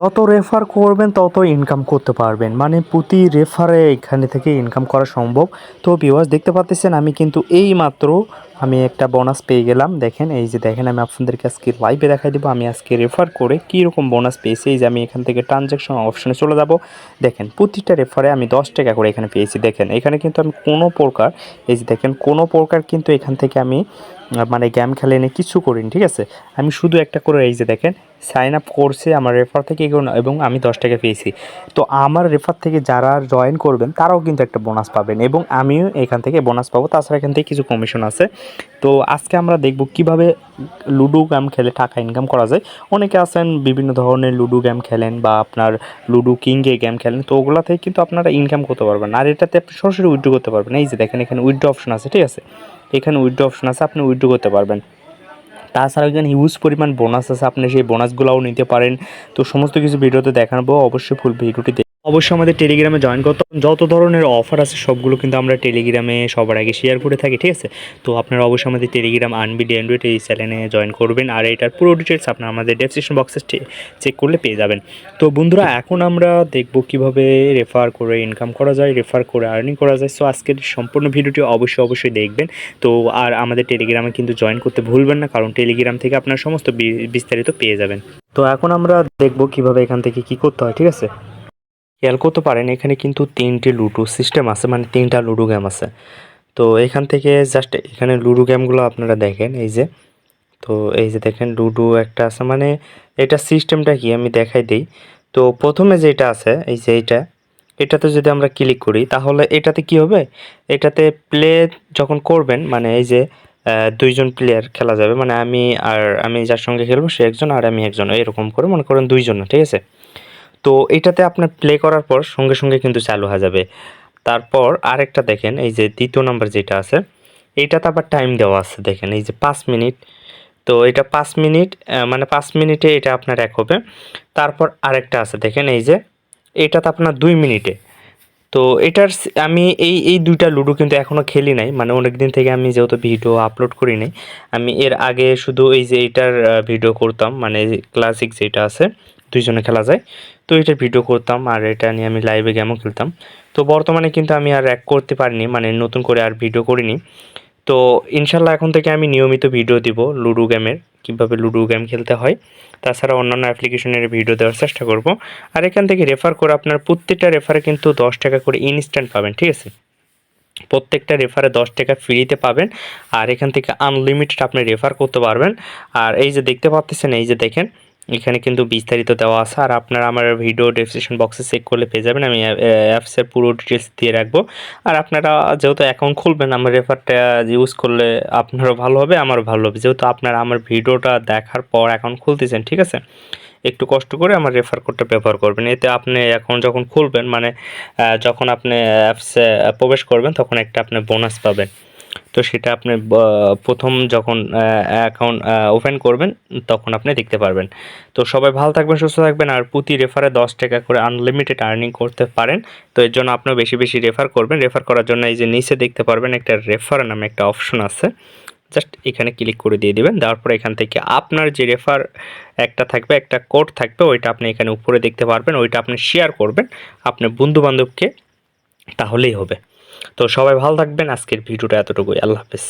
যত রেফার করবেন, তত ইনকাম করতে পারবেন। মানে প্রতি রেফারে এখানে থেকে ইনকাম করা সম্ভব। তো ভিউয়ার্স দেখতে পাচ্ছেন আমি কিন্তু এই মাত্র আমি একটা বোনাস পেয়ে গেলাম। দেখেন, এই যে দেখেন, আমি আপনাদেরকে আজকে লাইভে দেখাই দেবো। আমি আজকে রেফার করে কী রকম বোনাস পেয়েছি। এই যে আমি এখান থেকে ট্রানজ্যাকশন অপশনে চলে যাব। দেখেন, প্রতিটা রেফারে আমি দশ টাকা করে এখানে পেয়েছি। দেখেন, এখানে কিন্তু আমি কোনো প্রকার, এই যে দেখেন, কোনো প্রকার কিন্তু এখান থেকে আমি মানে গেম খেলে এনে কিছু করিনি, ঠিক আছে? আমি শুধু একটা করে, এই যে দেখেন সাইন আপ করছে আমার রেফার থেকে এবং আমি দশ টাকা পেয়েছি। তো আমার রেফার থেকে যারা জয়েন করবেন, তারাও কিন্তু একটা বোনাস পাবেন, এবং আমিও এখান থেকে বোনাস পাবো। তাছাড়া এখান থেকে কিছু কমিশন আছে। তো আজকে আমরা দেখব কীভাবে লুডো গেম খেলে টাকা ইনকাম করা যায়। অনেকে আছেন, বিভিন্ন ধরনের লুডো গেম খেলেন বা আপনার লুডো কিংয়ে গেম খেলেন, তো ওগুলা থেকে কিন্তু আপনারা ইনকাম করতে পারবেন। আর এটাতে আপনি সরাসরি উইড্রো করতে পারবেন। এই যে দেখেন, এখানে উইথড্রো অপশন আছে, ঠিক আছে? এখানে উইড্রো অপশন আছে, আপনি উইড্রো করতে পারবেন। তাছাড়া এখানে হিউজ পরিমাণ বোনাস আছে, আপনি সেই বোনাসগুলোও নিতে পারেন। তো সমস্ত কিছু ভিডিওতে দেখাবো, অবশ্যই ফুল ভিডিওটি অবশ্যই আমাদের টেলিগ্রামে জয়েন করতে যত ধরনের অফার আছে, সবগুলো কিন্তু আমরা টেলিগ্রামে সবার আগে শেয়ার করে থাকি, ঠিক আছে? তো আপনারা অবশ্যই আমাদের টেলিগ্রাম আনবিডি অ্যান্ড্রয়েড এই চ্যানেলে জয়েন করবেন আর এটার পুরো ডিটেলস আপনারা আমাদের ডেসক্রিপশন বক্সে চেক করলে পেয়ে যাবেন। তো বন্ধুরা, এখন আমরা দেখব কীভাবে রেফার করে ইনকাম করা যায় রেফার করে আর্নিং করা যায়। সো আজকের সম্পূর্ণ ভিডিওটি অবশ্যই অবশ্যই দেখবেন। তো আর আমাদের টেলিগ্রামে কিন্তু জয়েন করতে ভুলবেন না, কারণ টেলিগ্রাম থেকে আপনার সমস্ত বিস্তারিত পেয়ে যাবেন। তো এখন আমরা দেখব কীভাবে এখান থেকে কি করতে হয়, ঠিক আছে? খেয়াল করতে পারেন, এখানে কিন্তু তিনটে লুডো সিস্টেম আছে মানে তিনটা লুডো গেম আছে। তো এখান থেকে জাস্ট এখানে লুডো গেমগুলো আপনারা দেখেন, এই যে। তো এই যে দেখেন, লুডো একটা আছে মানে এটা সিস্টেমটা কি আমি দেখাই দিই। তো প্রথমে যেটা আছে, এই যে এইটা এটাতে যদি আমরা ক্লিক করি, তাহলে এটাতে কি হবে? এটাতে প্লে যখন করবেন মানে এই যে দুইজন প্লেয়ার খেলা যাবে মানে আমি আর আমি যার সঙ্গে খেলব, সে একজন আর আমি একজন, এরকম করে, মনে করেন দুইজন, ঠিক আছে? তো এটাতে আপনার প্লে করার পর সঙ্গে সঙ্গে কিন্তু চালু হয়ে যাবে। তারপর আরেকটা দেখেন, এই যে দ্বিতীয় নাম্বার যেটা আছে এইটাতে আবার টাইম দেওয়া আছে, দেখেন, এই যে পাঁচ মিনিট। তো এটা পাঁচ মিনিট মানে পাঁচ মিনিটে এটা আপনার এক হবে। তারপর আরেকটা আছে, দেখেন, এই যে এটাতে আপনার দুই মিনিটে। তো এটার আমি এই এই দুইটা লুডো কিন্তু এখনও খেলি নাই মানে অনেক দিন থেকে আমি যেহেতু ভিডিও আপলোড করি নাই, আমি এর আগে শুধু এই যে এইটার ভিডিও করতাম মানে ক্লাসিক যেটা আছে দুইজনে খেলা যায়। তো এটা ভিডিও করতাম আর এটা নিয়ে আমি লাইভে গেমও খেলতাম। তো বর্তমানে কিন্তু আমি আর এক করতে পারিনি মানে নতুন করে আর ভিডিও করিনি। তো ইনশাল্লাহ এখন থেকে আমি নিয়মিত ভিডিও দিব লুডো গেমের কীভাবে লুডো গেম খেলতে হয়। তাছাড়া অন্যান্য অ্যাপ্লিকেশনের ভিডিও দেওয়ার চেষ্টা করব। আর এখান থেকে রেফার করে আপনার প্রত্যেকটা রেফারে কিন্তু দশ টাকা করে ইনস্ট্যান্ট পাবেন, ঠিক আছে? প্রত্যেকটা রেফারে দশ টাকা ফ্রিতে পাবেন। আর এখান থেকে আনলিমিটেড আপনি রেফার করতে পারবেন। আর এই যে দেখতে পাচ্ছেন এই যে দেখেন এখানে কিন্তু বিস্তারিত দেওয়া আছে। আর আপনারা আমার ভিডিও ডেসক্রিপশন বক্সে চেক করলে পেয়ে যাবেন। আমি অ্যাপসের পুরো ডিটেলস দিয়ে রাখব। আর আপনারা যেহেতু অ্যাকাউন্ট খুলবেন, আমার রেফারটা ইউজ করলে আপনারও ভালো হবে, আমারও ভালো হবে। যেহেতু আপনারা আমার ভিডিওটা দেখার পর অ্যাকাউন্ট খুলতেছেন, ঠিক আছে? একটু কষ্ট করে আমার রেফার কোডটা ব্যবহার করবেন। এতে আপনি অ্যাকাউন্ট যখন খুলবেন মানে যখন আপনি অ্যাপসে প্রবেশ করবেন, তখন একটা আপনি বোনাস পাবেন। তো সেটা আপনি প্রথম যখন অ্যাকাউন্ট ওপেন করবেন, তখন আপনি দেখতে পারবেন। তো সবাই ভালো থাকবেন, সুস্থ থাকবেন, আর প্রতি রেফারে দশ টাকা করে আনলিমিটেড আর্নিং করতে পারেন। তো এর জন্য আপনি বেশি বেশি রেফার করবেন। রেফার করার জন্য এই যে নিচে দেখতে পারবেন একটা রেফার নামে একটা অপশন আছে। জাস্ট এখানে ক্লিক করে দিয়ে দিবেন। দেওয়ার পর এখান থেকে আপনার যে রেফার একটা থাকবে, একটা কোড থাকবে, ওইটা আপনি এখানে উপরে দেখতে পারবেন, ওইটা আপনি শেয়ার করবেন। আপনার বন্ধুবান্ধবকে, তাহলেই হবে। তো সবাই ভালো থাকবেন। আজকের ভিডিওটা এতটুকুই। আল্লাহ হাফেজ।